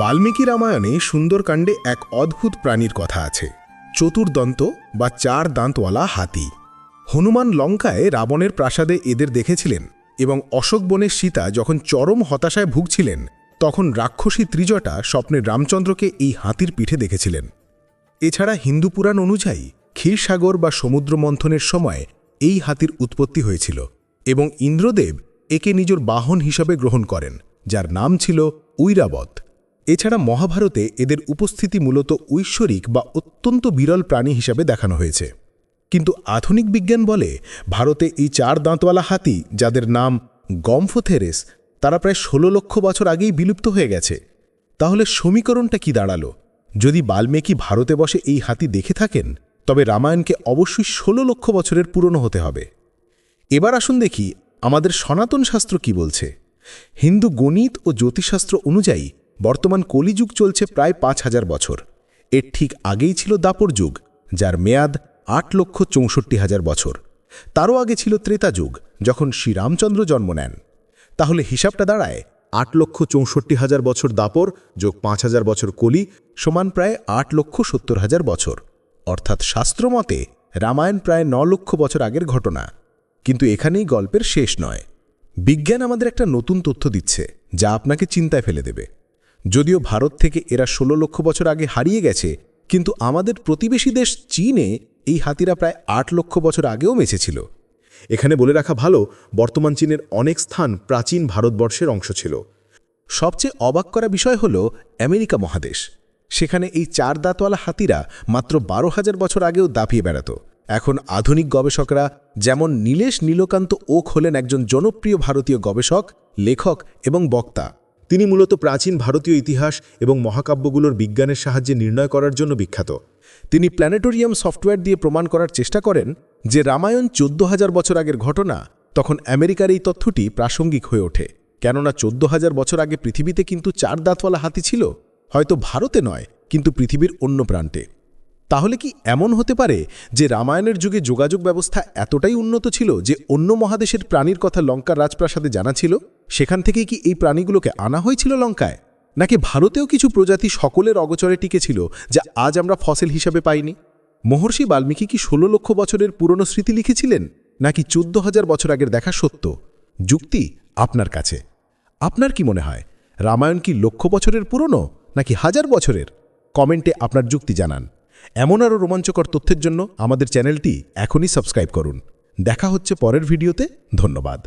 বাল্মীকি রামায়ণে সুন্দরকাণ্ডে এক অদ্ভুত প্রাণীর কথা আছে। চতুর্দন্ত বা চার দাঁতওয়ালা হাতি। হনুমান লঙ্কায় রাবণের প্রাসাদে এদের দেখেছিলেন এবং অশোক বনের সীতা যখন চরম হতাশায় ভুগছিলেন, তখন রাক্ষসী ত্রিজটা স্বপ্নে রামচন্দ্রকে এই হাতির পিঠে দেখেছিলেন। এছাড়া হিন্দু পুরাণ অনুযায়ী ক্ষীরসাগর বা সমুদ্র মন্থনের সময় এই হাতির উৎপত্তি হয়েছিল এবং ইন্দ্রদেব একে নিজের বাহন হিসাবে গ্রহণ করেন, যার নাম ছিল ঐরাবত। এছাড়া মহাভারতে এদের উপস্থিতি মূলত ঐশ্বরিক বা অত্যন্ত বিরল প্রাণী হিসাবে দেখানো হয়েছে। কিন্তু আধুনিক বিজ্ঞান বলে ভারতে এই চার দাঁতওয়ালা হাতি, যাদের নাম গম্ফোথেরেস, তারা প্রায় ষোলো লক্ষ বছর আগেই বিলুপ্ত হয়ে গেছে। তাহলে সমীকরণটা কি দাঁড়াল? যদি বাল্মীকি ভারতে বসে এই হাতি দেখে থাকেন, তবে রামায়ণকে অবশ্যই ষোলো লক্ষ বছরের পুরনো হতে হবে। এবার আসুন দেখি আমাদের সনাতন শাস্ত্র কি বলছে। হিন্দু গণিত ও জ্যোতিষশাস্ত্র অনুযায়ী বর্তমান কলিযুগ চলছে প্রায় পাঁচ হাজার বছর। এর ঠিক আগেই ছিল দাপর যুগ, যার মেয়াদ আট লক্ষ চৌষট্টি হাজার বছর। তারও আগে ছিল ত্রেতা যুগ, যখন শ্রীরামচন্দ্র জন্ম নেন। তাহলে হিসাবটা দাঁড়ায়, আট লক্ষ চৌষট্টি হাজার বছর দাপর যোগ পাঁচ হাজার বছর কলি সমান প্রায় আট লক্ষ সত্তর হাজার বছর। অর্থাৎ শাস্ত্রমতে রামায়ণ প্রায় ন লক্ষ বছর আগের ঘটনা। কিন্তু এখানেই গল্পের শেষ নয়। বিজ্ঞান আমাদের একটা নতুন তথ্য দিচ্ছে, যা আপনাকে চিন্তায় ফেলে দেবে। যদিও ভারত থেকে এরা ষোলো লক্ষ বছর আগে হারিয়ে গেছে, কিন্তু আমাদের প্রতিবেশী দেশ চীনে এই হাতিরা প্রায় আট লক্ষ বছর আগেও বেঁচেছিল এখানে বলে রাখা ভালো, বর্তমান চীনের অনেক স্থান প্রাচীন ভারতবর্ষের অংশ ছিল। সবচেয়ে অবাক করা বিষয় হল আমেরিকা মহাদেশ। সেখানে এই চার দাঁতওয়ালা হাতিরা মাত্র বারো হাজার বছর আগেও দাপিয়ে বেড়াত। এখন আধুনিক গবেষকরা যেমন নীলেশ নীলকান্ত ওক হলেন একজন জনপ্রিয় ভারতীয় গবেষক, লেখক এবং বক্তা। তিনি মূলত প্রাচীন ভারতীয় ইতিহাস এবং মহাকাব্যগুলোর বিজ্ঞানের সাহায্যে নির্ণয় করার জন্য বিখ্যাত। তিনি প্ল্যানেটোরিয়াম সফটওয়্যার দিয়ে প্রমাণ করার চেষ্টা করেন যে রামায়ণ চোদ্দ হাজার বছর আগের ঘটনা তখন আমেরিকার এই তথ্যটি প্রাসঙ্গিক হয়ে ওঠে। কেননা চোদ্দ হাজার বছর আগে পৃথিবীতে কিন্তু চার দাঁতওয়ালা হাতি ছিল। হয়তো ভারতে নয়, কিন্তু পৃথিবীর অন্য প্রান্তে। তাহলে কি এমন হতে পারে যে রামায়ণের যুগে যোগাযোগ ব্যবস্থা এতটাই উন্নত ছিল যে অন্য মহাদেশের প্রাণীর কথা লঙ্কার রাজপ্রাসাদে জানা ছিল? সেখান থেকেই কি এই প্রাণীগুলোকে আনা হয়েছিল লঙ্কায়? নাকি ভারতেও কিছু প্রজাতি সকলের অগচরে টিকেছিল যা আজ আমরা ফসিল হিসাবে পাইনি? মহর্ষি বাল্মীকি কি ষোলো লক্ষ বছরের পুরনো স্মৃতি লিখেছিলেন, নাকি চোদ্দ হাজার বছর আগের দেখা সত্য? যুক্তি আপনার কাছে। আপনার কি মনে হয়, রামায়ণ কি লক্ষ বছরের পুরনো, নাকি হাজার বছরের? কমেন্টে আপনার যুক্তি জানান। এমন আরও রোমাঞ্চকর তথ্যের জন্য আমাদের চ্যানেলটি এখনই সাবস্ক্রাইব করুন। দেখা হচ্ছে পরের ভিডিওতে। ধন্যবাদ।